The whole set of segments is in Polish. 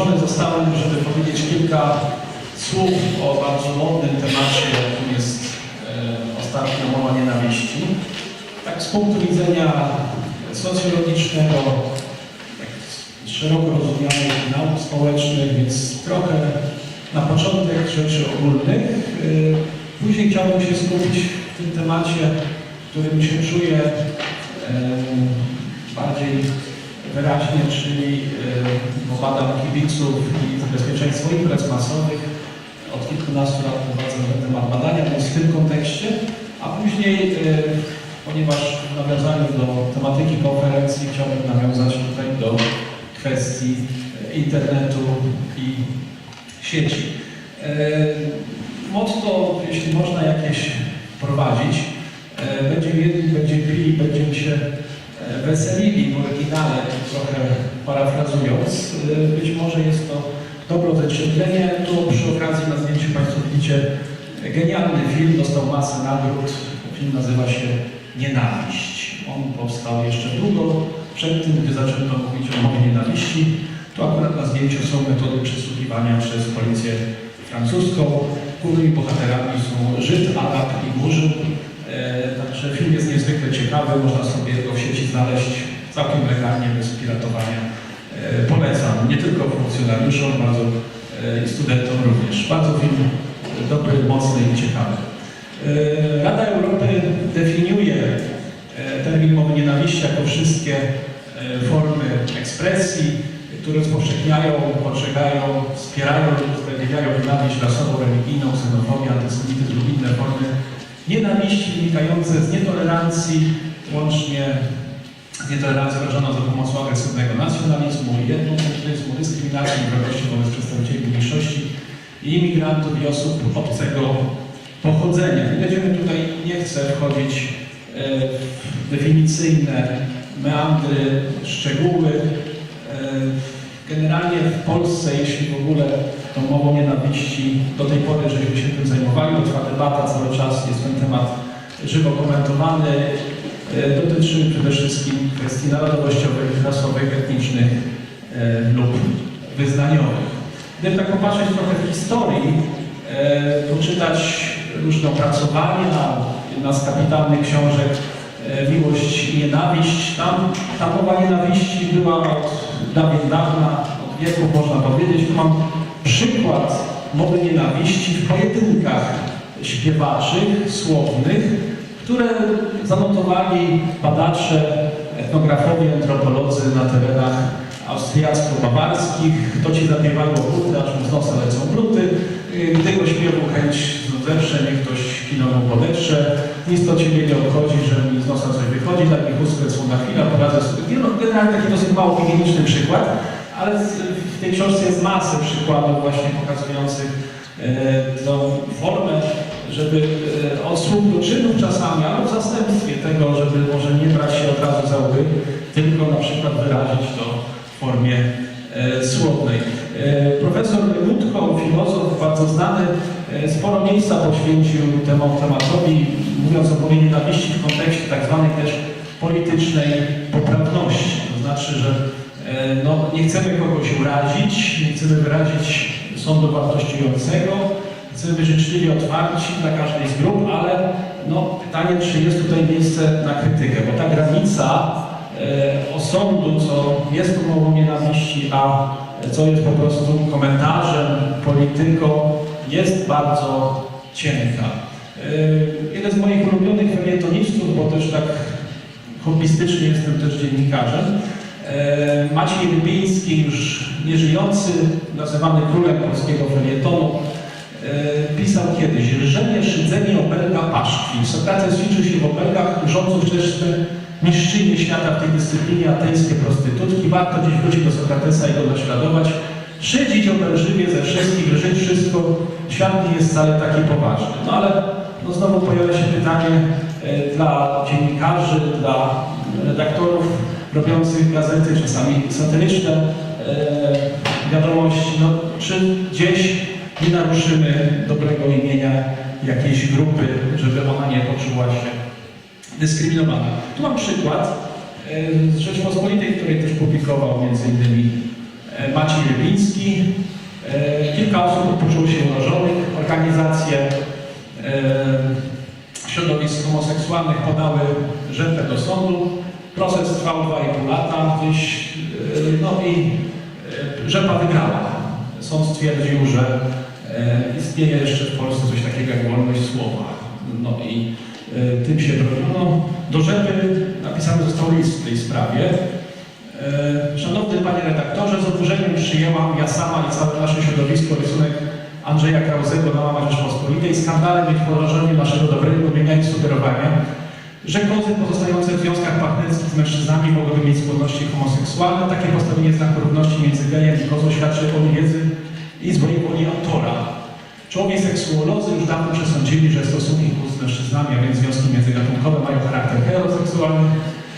Poproszony zostałem, żeby powiedzieć kilka słów o bardzo modnym temacie, jakim jest e, ostatnio mowa nienawiści. Tak z punktu widzenia socjologicznego, tak szeroko rozumianych nauk społecznych, więc trochę na początek rzeczy ogólnych. Yy, Później chciałbym się skupić w tym temacie, którym się czuję yy, bardziej wyraźnie, czyli badam kibiców i bezpieczeństwo imprez masowych. Od kilkunastu lat prowadzę ten temat badania, więc w tym kontekście, a później, yy, ponieważ w nawiązaniu do tematyki konferencji chciałbym nawiązać tutaj do kwestii yy, internetu i sieci. Motto, jeśli można jakieś prowadzić, będziemy jedli, będziemy pili, będziemy się weselili w oryginale, trochę parafrazując. E, Być może jest to dobro odzwierciedlenie. Tu przy okazji na zdjęciu Państwo widzicie genialny film, dostał masę nagród. Film nazywa się Nienawiść. On powstał jeszcze długo przed tym, gdy zaczęto mówić o mowie nienawiści. Tu akurat na zdjęciu są metody przesłuchiwania przez policję francuską. Głównymi bohaterami są Żyd, Arab i Murzyn. E, także film jest ciekawy, można sobie go w sieci znaleźć całkiem legalnie, bez piratowania. E, polecam, nie tylko funkcjonariuszom, bardzo e, i studentom również. Bardzo film dobry, mocny i ciekawy. E, Rada Europy definiuje e, termin mowy nienawiści jako wszystkie e, formy ekspresji, które rozpowszechniają, postrzegają, wspierają lub usprawiedliwiają nienawiść rasową, religijną, ksenofobię, antysemityzm lub inne formy nienawiści wynikające z nietolerancji, łącznie z nietolerancją wyrażoną za pomocą agresywnego nacjonalizmu, jednocentryzmu, dyskryminacji, wrogości wobec przedstawicieli mniejszości i imigrantów i osób obcego pochodzenia. Nie będziemy tutaj, nie chcę wchodzić e, w definicyjne meandry, szczegóły, E, Generalnie w Polsce, jeśli w ogóle tą mową nienawiści do tej pory żeśmy się tym zajmowali, trwa debata cały czas, jest ten temat żywo komentowany, e, dotyczy przede wszystkim kwestii narodowościowych, rasowych, etnicznych e, lub wyznaniowych. Gdyby tak popatrzeć trochę w historii, e, poczytać różne opracowania, jedna z kapitalnych książek Miłość i nienawiść. Tam ta mowa nienawiści była od dawien dawna, od wieków można powiedzieć. Tu mam przykład mowy nienawiści w pojedynkach śpiewaczych, słownych, które zanotowali badacze, etnografowie, antropolodzy na terenach austriacko-bawarskich. To ci zapiewają buty, aż mu z nosa lecą bruty. Yy, Tego śpiewu chęć zewrze, niech ktoś kino mu podetrze. Nic to Ciebie nie obchodzi, że mi z nosa coś wychodzi, taki chustkę są na chwilę, generalnie taki dosyć mało higieniczny przykład, ale w tej książce jest masę przykładów właśnie pokazujących e, tą formę, żeby e, od słów do czynów czasami, ale w zastępstwie tego, żeby może nie brać się od razu za łby, tylko na przykład wyrazić to w formie e, słownej. Profesor Ludko, filozof bardzo znany, sporo miejsca poświęcił temu tematowi, mówiąc o mowie nienawiści w kontekście tak zwanej też politycznej poprawności. To znaczy, że e, no, nie chcemy kogoś urazić, nie chcemy wyrazić sądu wartościującego, chcemy być życzliwie otwarci dla każdej z grup, ale no, pytanie, czy jest tutaj miejsce na krytykę, bo ta granica e, osądu, co jest umową nienawiści, a co jest po prostu komentarzem, polityką, jest bardzo cienka. E, Jeden z moich ulubionych felietonistów, bo też tak hobbystycznie jestem też dziennikarzem, e, Maciej Rybiński, już nieżyjący, nazywany królem polskiego felietonu, e, pisał kiedyś Lżenie, szydzenie, obelga, paszkwi. Sokrates liczył się w obelgach, rządząc też mistrzynie świata w tej dyscyplinie ateńskie prostytutki. Warto gdzieś wrócić do Sokratesa i go naśladować. Szydzić obelżywie ze wszystkich, lżyć wszystko, świat nie jest wcale taki poważny. No ale no znowu pojawia się pytanie dla dziennikarzy, dla redaktorów robiących gazety, czasami satyryczne e, wiadomości, no, czy gdzieś nie naruszymy dobrego imienia jakiejś grupy, żeby ona nie poczuła się dyskryminowana. Tu mam przykład e, z Rzeczpospolitej, której też publikował e, Maciej Rybiński. E, Kilka osób poczuło się urażonych, organizacje e, środowisk homoseksualnych podały rzepę do sądu. Proces trwał 2,5 lata, wyś, e, no i e, rzepa wygrała. Sąd stwierdził, że e, istnieje jeszcze w Polsce coś takiego jak wolność słowa. No i tym się broniono. Do rzepy napisany został list w tej sprawie. Szanowny Panie Redaktorze, z oburzeniem przyjęłam ja sama i całe nasze środowisko rysunek Andrzeja Krauzego na łamach Rzeczpospolitej. Skandalem jest porażenie naszego dobrego imienia i że kozy pozostające w związkach partnerskich z mężczyznami mogłyby mieć skłonności homoseksualne. Takie postawienie znaku równości między gejem i kozą świadczy o niewiedzy i złej woli autora. Człowiek seksuolodzy już dawno przesądzili, że stosunki z mężczyznami, a więc związki międzygatunkowe mają charakter heteroseksualny.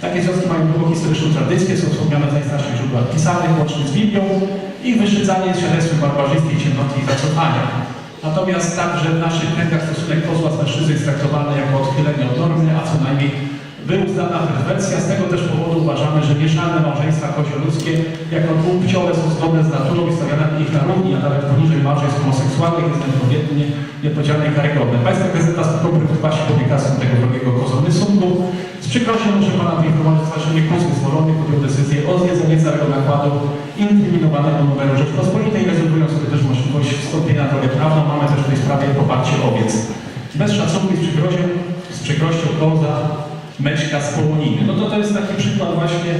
Takie związki mają długą historyczną tradycję, są wspomniane w najstarszych źródłach pisanych, łącznie z Biblią. Ich wyszczycanie jest świadectwem barbarzyńskiej ciemnoty i zacofania. Natomiast także w naszych kręgach stosunek kozła z mężczyzny jest traktowany jako odchylenie od normy, a co najmniej wyuzdana perwersja. Z tego też uważamy, że mieszane małżeństwa kozioludzkie jako dwupłciowe są zgodne z naturą i stawiane ich na równi, a nawet poniżej małżeństw homoseksualnych jest odpowiednie, niepodzielne i karygodne. Państwa gazeta z taką preokupacji publikacją tego wrogiego kozony sądu. Z przykrością muszę Pana poinformować, że Zrzeszenie Kuzów Zwolonych podjął decyzję o zjedzeniu całego nakładu inkryminowanego numeru Rzeczpospolitej, rezerwując sobie też możliwość wstąpienia na drogę prawną. Mamy też w tej sprawie poparcie owiec. Bez szacunku i z przykrością, z przykrością koza Mećka z Połoniny. No to to jest taki przykład właśnie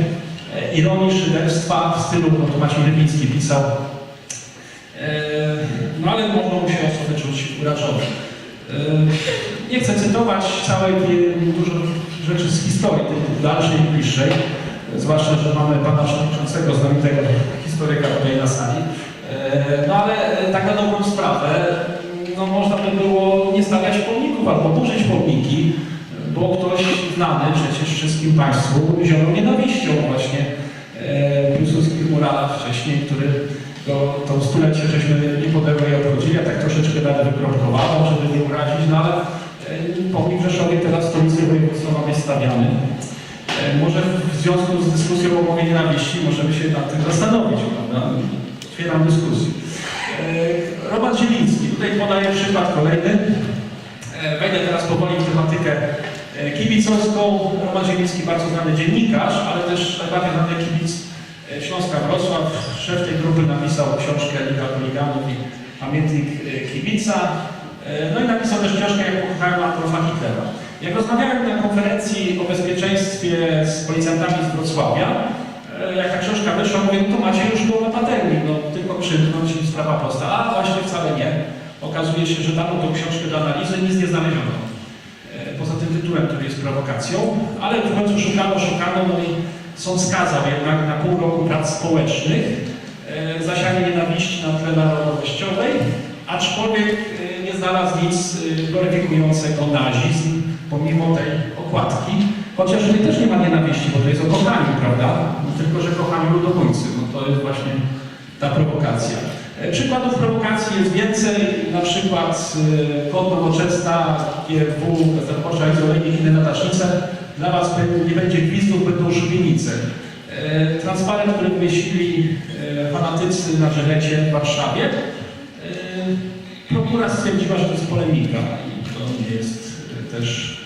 e, ironii, szyderstwa w stylu, no to Maciej Rybiński pisał, e, no ale mogą się osoby czuć urażone. Nie chcę cytować całej dużo rzeczy z historii, tej dalszej i bliższej, zwłaszcza, że mamy pana przewodniczącego, znamienitego historyka tutaj na sali. E, No ale tak na dobrą sprawę, no można by było nie stawiać pomników albo burzyć pomniki, bo ktoś znany przecież wszystkim Państwu zionął nienawiścią właśnie e, piłsudskich muralach wcześniej, który go to stulecie żeśmy nie podęły i obchodzili, ja tak troszeczkę nawet wykropkowałem, żeby nie urazić, no ale e, pomnik Rzeszowie teraz w stolicy województwa ma być stawiany. E, Może w związku z dyskusją o mowie nienawiści możemy się nad tym zastanowić, prawda? Otwieram dyskusję. E, Roman Zieliński, tutaj podaję przykład kolejny. E, Wejdę teraz powoli w tematykę kibicowską. Roman Zieliński, bardzo znany dziennikarz, ale też najbardziej znany kibic e, Śląska Wrocław. Szef tej grupy napisał książkę Liga Holiganów i Pamiętnik e, Kibica. E, No i napisał też książkę Jak pokochałem Adolfa Hitlera. Jak rozmawiałem na konferencji o bezpieczeństwie z policjantami z Wrocławia, e, jak ta książka wyszła, mówię, to macie już go na patelni, no tylko krzyknąć i sprawa prosta. A właśnie wcale nie. Okazuje się, że dano tą książkę do analizy, nic nie znaleziono. E, Poza tym tytułem, który jest prowokacją, ale w końcu szukano, szukano, no i sąd skazał jednak na pół roku prac społecznych e, zasianie nienawiści na tle narodowościowej, aczkolwiek e, nie znalazł nic e, gloryfikującego nazizm, pomimo tej okładki. Chociaż tutaj też nie ma nienawiści, bo to jest o kochaniu, prawda? No, tylko, że kochaniu ludobójcy, no to jest właśnie ta prowokacja. E, Przykładów prowokacji jest więcej, na przykład e, Kod Nowoczesna, GFW, Bezdarpocza, Izolenie i inne natacznice. Dla Was nie będzie gwizdów, będą szubienice. E, Transparent, który wymyślili fanatycy na Żelecie w Warszawie. Prokura stwierdziła, że to jest polemika i to nie jest też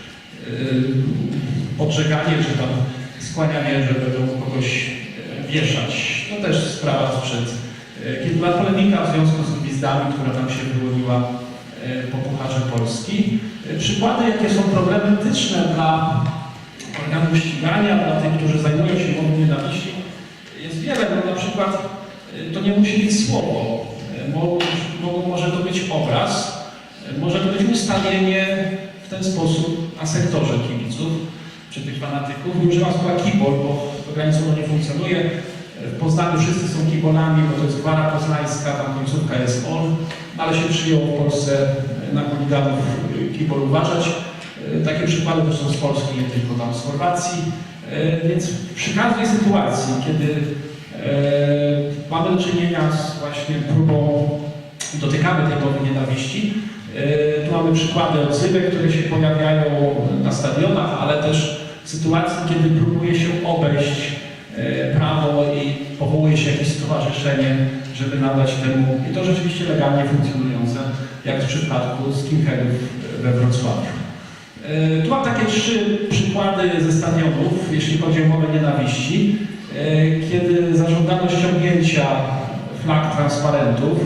podżeganie, czy tam skłanianie, że będą kogoś wieszać. To też sprawa sprzed e, kilku lat polemika w związku z gwizdami, która tam się wyłoniła e, po Pucharze Polski. E, Przykłady, jakie są problematyczne dla organów ścigania, dla tych, którzy zajmują się mową nienawiści, jest wiele. No, na przykład to nie musi być słowo. E, Mo, mo, może to być obraz, może to być ustawienie w ten sposób na sektorze kibiców czy tych fanatyków. Używam słowa kibol, bo to granicą nie funkcjonuje. W Poznaniu wszyscy są kibolami, bo to jest gwara poznańska, tam końcówka jest on, ale się przyjął w Polsce na chuliganów y, kibol uważać. Y, Takie przykłady też są z Polski, nie tylko tam z Chorwacji. Więc przy każdej sytuacji, kiedy mamy do czynienia z właśnie próbą, dotykamy tej mowy nienawiści, tu mamy przykłady odzywek, które się pojawiają na stadionach, ale też sytuacji, kiedy próbuje się obejść e, prawo i powołuje się jakieś stowarzyszenie, żeby nadać temu, i to rzeczywiście legalnie funkcjonujące, jak w przypadku skinheadów we Wrocławiu. E, Tu mam takie trzy przykłady ze stadionów, jeśli chodzi o mowę nienawiści, e, kiedy zażądano ściągnięcia flag transparentów,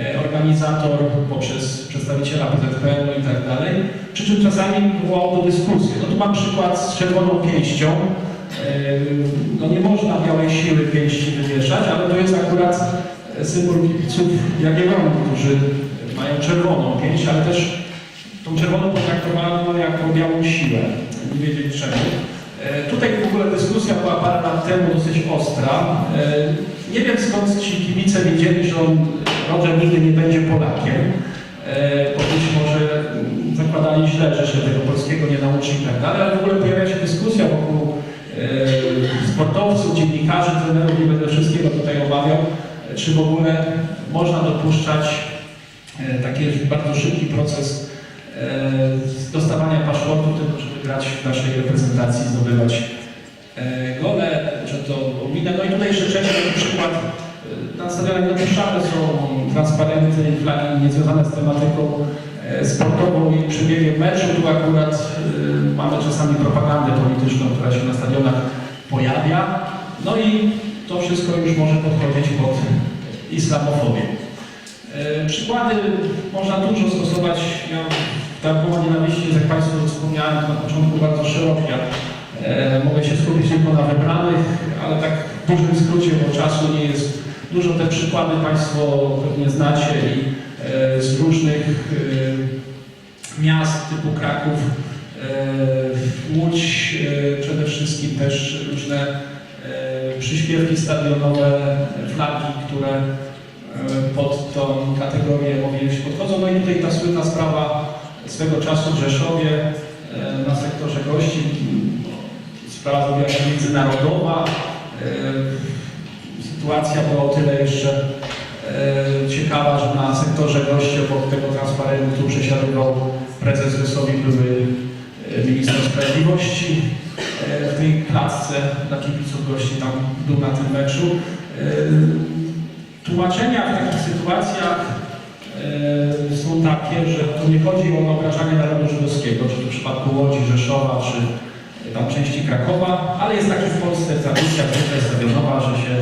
e, organizator poprzez przedstawiciela PZPN i tak dalej, przy czym czasami wywołało to dyskusję. No tu mam przykład z czerwoną pięścią. E, No nie można białej siły pięści wywieszać, ale to jest akurat symbol kibiców Jagiellonów, którzy mają czerwoną pięść, ale też tą czerwoną potraktowano jako białą siłę. Nie wiedzieć czemu. E, Tutaj w ogóle dyskusja była parę lat temu dosyć ostra. E, Nie wiem skąd ci kibice wiedzieli, że on, Roger nigdy nie będzie Polakiem. E, Bo być może zakładali źle, że się tego polskiego nie nauczy i tak dalej, ale w ogóle pojawia się dyskusja wokół e, sportowców, dziennikarzy, trenerów, nie będę wszystkiego tutaj omawiał, e, czy w ogóle można dopuszczać e, taki bardzo szybki proces e, dostawania paszportu, tylko żeby grać w naszej reprezentacji, zdobywać e, gole, że to ominę. No i tutaj jeszcze trzeci przykład. E, Na stadionach dopuszczane są transparenty i flagi niezwiązane z tematyką e, sportową i przebiegiem meczu. Tu akurat e, mamy czasami propagandę polityczną, która się na stadionach pojawia. No i to wszystko już może podchodzić pod islamofobię. E, Przykłady można dużo stosować. Ja, ta mowa nienawiści, jak Państwu wspomniałem na początku, bardzo szeroka. E, mogę się skupić tylko na wybranych, ale tak w dużym skrócie, bo czasu nie jest dużo. Te przykłady Państwo pewnie znacie i e, z różnych miast typu Kraków, e, Łódź, e, przede wszystkim też różne e, przyśpiewki stadionowe, flagi, które e, pod tą kategorię mobilność podchodzą. No i tutaj ta słynna sprawa swego czasu w Rzeszowie na sektorze gości. Sprawa się międzynarodowa. Sytuacja była o tyle jeszcze ciekawa, że na sektorze gości obok tego transparentu przesiadywał prezes Wysowi, były minister sprawiedliwości e, w tej klatce dla kibiców gości tam był na tym meczu. E, Tłumaczenia w takich sytuacjach e, są takie, że tu nie chodzi o obrażanie narodu żydowskiego, czy w przypadku Łodzi, Rzeszowa, czy tam części Krakowa, ale jest taki w Polsce tradycja zwykle stadionowa, że się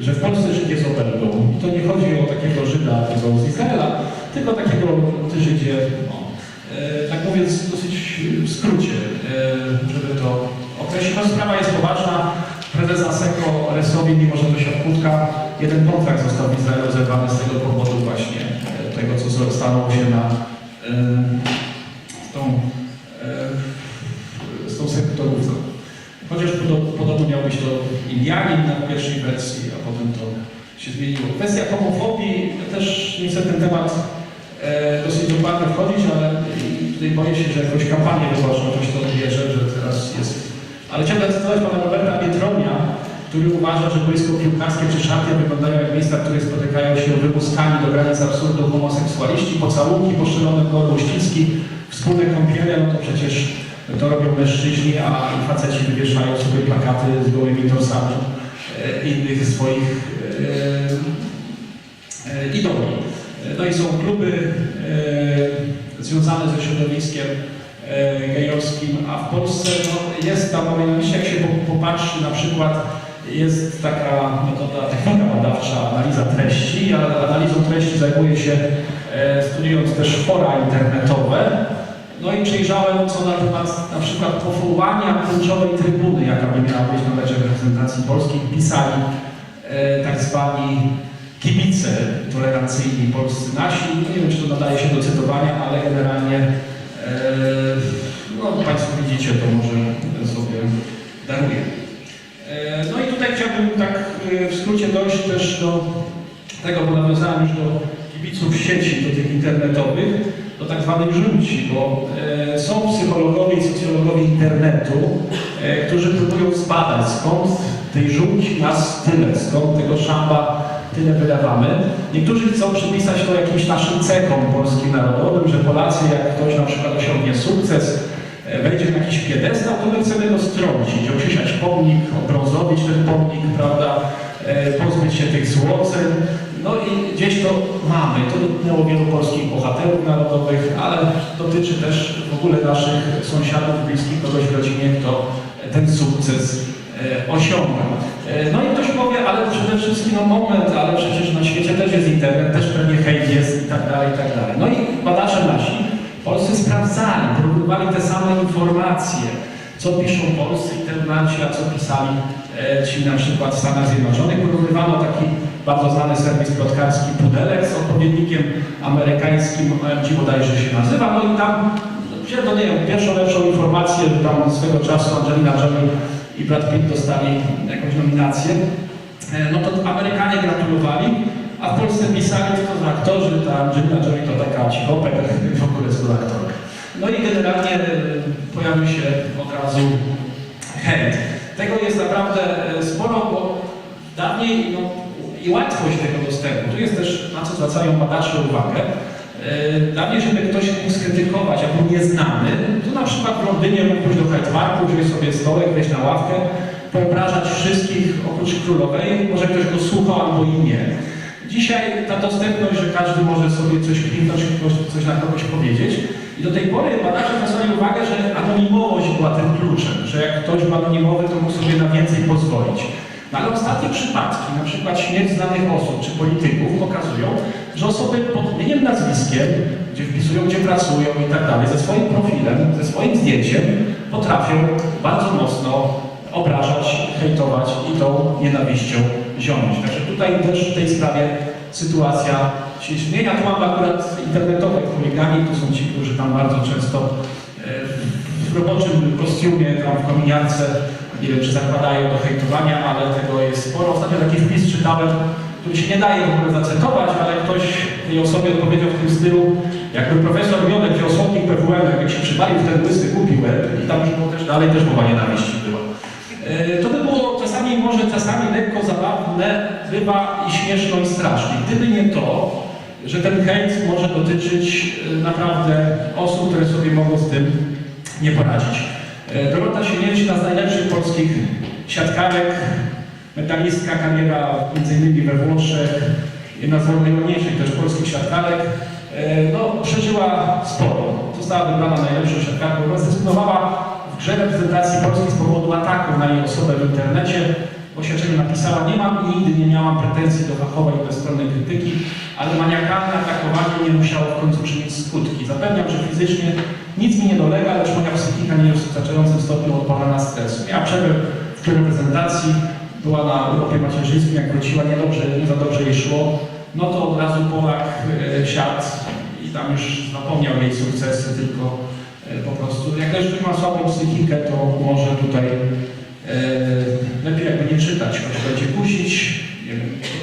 że w Polsce Żyd jest obelgą. I to nie chodzi o takiego Żyda tego z Izraela, tylko takiego Żydzie, no, tak mówiąc dosyć w skrócie, e, żeby to określić. No, sprawa jest poważna. Prezes Aseko Resowi, mimo że to siatkówka, jeden kontrakt został w Izraelu zerwany z tego powodu właśnie e, tego, co stanęło się na, e, z tą, z tą sektorówką. Chociaż podobno, miał być to Indianin na pierwszej wersji, a potem to się zmieniło. Kwestia homofobii, też nie chcę ten temat dosyć dokładnie wchodzić, ale tutaj boję się, że jakąś kampanię wyborczą ktoś to odbierze, że teraz jest. Ale chciałbym zacytować pana Roberta Biedronia, który uważa, że boisko piłkarskie czy szatnie wyglądają jak miejsca, w których spotykają się wymuskani do granic absurdu homoseksualiści, pocałunki, poszczelone koło uściski, wspólne kąpiele, no to przecież to robią mężczyźni, a faceci wywieszają sobie plakaty z gołymi torsami e, innych swoich e, e, idoli. No i są kluby e, związane ze środowiskiem e, gejowskim, a w Polsce no, jest tam, jak się po- popatrzy na przykład, jest taka metoda, technika badawcza, analiza treści, a analizą treści zajmuje się e, studiując też fora internetowe, no i przejrzałem, co na temat na przykład powołania kluczowej trybuny, jaka by miała być na meczach reprezentacji polskiej, pisali e, tak zwani kibice tolerancyjni polscy nasi. No nie wiem, czy to nadaje się do cytowania, ale generalnie e, no, Państwo widzicie, to może sobie daruję. E, no i tutaj chciałbym tak e, w skrócie dojść też do tego, bo nawiązałem już do kibiców sieci, do tych internetowych, do tak zwanych żółci, bo są psychologowie i socjologowie internetu, którzy próbują zbadać skąd tej żółci nas tyle, skąd tego szamba tyle wydawamy. Niektórzy chcą przypisać to jakimś naszym cechom polskim narodowym, że Polacy, jak ktoś na przykład osiągnie sukces, e, wejdzie na jakiś piedestał, to my chcemy go strącić, oczyszczać pomnik, obrązowić ten pomnik, prawda, e, pozbyć się tych złoceń. No i gdzieś to mamy. To dotknęło wielu polskich bohaterów narodowych, ale dotyczy też w ogóle naszych sąsiadów, bliskich, kogoś w rodzinie, kto ten sukces osiągnął. E, No i ktoś powie, ale przede wszystkim no moment, ale przecież na świecie też jest internet, też pewnie hejt jest i tak dalej, i tak dalej. No i badacze nasi, polscy sprawdzali, porównywali te same informacje, co piszą polscy internaci, a co pisali e, ci na przykład w Stanach Zjednoczonych. Porównywano taki bardzo znany serwis plotkarski Pudelek z odpowiednikiem amerykańskim, OMG bodajże się nazywa, no i tam wzięto, nie wiem, pierwszą lepszą informację, tam swego czasu Angelina Jolie i Brad Pitt dostali jakąś nominację, E, no to Amerykanie gratulowali, a w Polsce pisali, co to za aktorzy, ta Angelina Jolie to taka cichopek, w ogóle za aktorka. No i generalnie e, pojawił się od razu hejt. Tego jest naprawdę e, sporo, bo dawniej no, i łatwość tego dostępu, tu jest też na co zwracają badacze uwagę, E, Dawniej, żeby ktoś mógł skrytykować, a był nieznany, to na przykład w Londynie mógł pójść do Hyde Parku, sobie stołek, wejść na ławkę, poobrażać wszystkich oprócz królowej, może ktoś go słuchał albo i nie. Dzisiaj ta dostępność, że każdy może sobie coś kliknąć, coś na kogoś powiedzieć. I do tej pory badacze zwracali uwagę, że anonimowość była tym kluczem, że jak ktoś był anonimowy, to mógł sobie na więcej pozwolić. No ale ostatnie przypadki, na przykład śmierć znanych osób czy polityków pokazują, że osoby pod imieniem, nazwiskiem, gdzie wpisują, gdzie pracują i tak dalej, ze swoim profilem, ze swoim zdjęciem, potrafią bardzo mocno obrażać, hejtować i tą nienawiścią zionąć. Także tutaj też w tej sprawie sytuacja się zmienia. Tu mamy akurat internetowe chuligani, to są ci, którzy tam bardzo często e, w roboczym kostiumie, tam w kominiarce, nie wiem czy zakładają do hejtowania, ale tego jest sporo. Ostatnio taki wpis czytałem, który się nie daje w ogóle zacytować, ale ktoś tej osobie odpowiedział w tym stylu, jakby profesor Miodek wziął słownik PWM, jak się przypalił w ten łysy głupi łeb i tam już było też dalej też mowa nienawiści była. E, To by było czasami, może czasami lekko zabawne, bywa i śmieszno i strasznie. Gdyby nie to, że ten hejt może dotyczyć e, naprawdę osób, które sobie mogą z tym nie poradzić. E, Dorota Sieniewicz, jedna z najlepszych polskich siatkarek, medalistka kariera m.in. we Włoszech, jedna z najważniejszych też polskich siatkarek, e, no, przeżyła sporo. Została wybrana najlepszą siatkarką, bo zrezygnowała w grze reprezentacji Polski z powodu ataku na jej osobę w internecie. W oświadczeniu napisała, nie mam i nigdy nie miałam pretensji do fachowej i bezstronnej krytyki, ale maniakalne atakowanie nie musiało w końcu przynieść skutki. Zapewniam, że fizycznie nic mi nie dolega, lecz moja psychika nie jest w wystarczającym stopniu odporna na stres. Miała przerwę w reprezentacji, była na urlopie macierzyńskim, jak wróciła, nie, dobrze, nie za dobrze jej szło, no to od razu Polak e, siadł i tam już zapomniał jej sukcesy, tylko e, po prostu, jak ktoś ma słabą psychikę, to może tutaj e, lepiej jakby nie czytać, choć będzie kusić.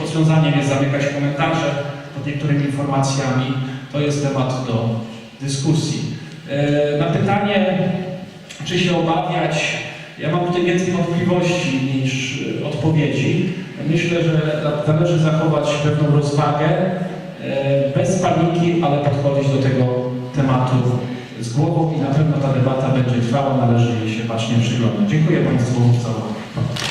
Rozwiązaniem jest zamykać komentarze pod niektórymi informacjami. To jest temat do dyskusji. Na pytanie, czy się obawiać, ja mam tutaj więcej wątpliwości niż e, odpowiedzi. Myślę, że należy zachować pewną rozwagę, e, bez paniki, ale podchodzić do tego tematu z głową i na pewno ta debata będzie trwała, należy jej się bacznie przyglądać. Dziękuję Państwu za uwagę.